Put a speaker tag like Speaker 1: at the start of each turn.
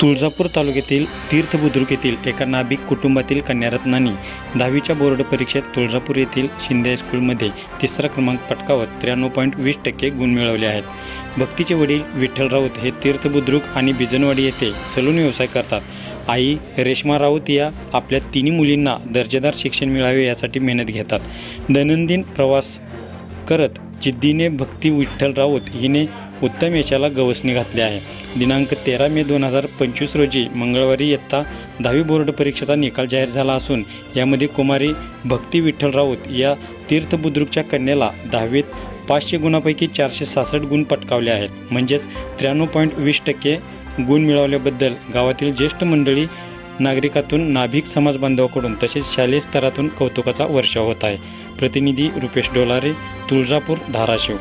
Speaker 1: तुळजापूर तालुक्यातील तीर्थबुद्रुक येथील एका नाभिक कुटुंबातील कन्यारत्नांनी दहावीच्या बोर्ड परीक्षेत तुळजापूर येथील शिंदे हायस्कूलमध्ये तिसरा क्रमांक पटकावत त्र्याण्णव पॉईंट वीस टक्के गुण मिळवले आहेत. भक्तीचे वडील विठ्ठल राऊत हे तीर्थबुद्रुक आणि बिजनवाडी येथे सलून व्यवसाय करतात. आई रेश्मा राऊत या आपल्या तिन्ही मुलींना दर्जेदार शिक्षण मिळावे यासाठी मेहनत घेतात. दैनंदिन प्रवास करत जिद्दीने भक्ती विठ्ठल राऊत हिने उत्तम यशाला गवसणी घातली आहे. दिनांक तेरा मे दोन हजार पंचवीस रोजी मंगळवारी इयत्ता दहावी बोर्ड परीक्षेचा निकाल जाहीर झाला असून यामध्ये कुमारी भक्ती विठ्ठल राऊत या तीर्थबुद्रुकच्या कन्याला दहावीत पाचशे गुणापैकी चारशे सहासष्ट गुण पटकावले आहेत. म्हणजेच त्र्याण्णव पॉईंट वीस टक्के गुण मिळवल्याबद्दल गावातील ज्येष्ठ मंडळी नागरिकातून नाभिक समाज बांधवाकडून तसेच शालेय स्तरातून कौतुकाचा वर्षाव होत आहे. प्रतिनिधी रुपेश डोलारे तुळजापूर धाराशिव.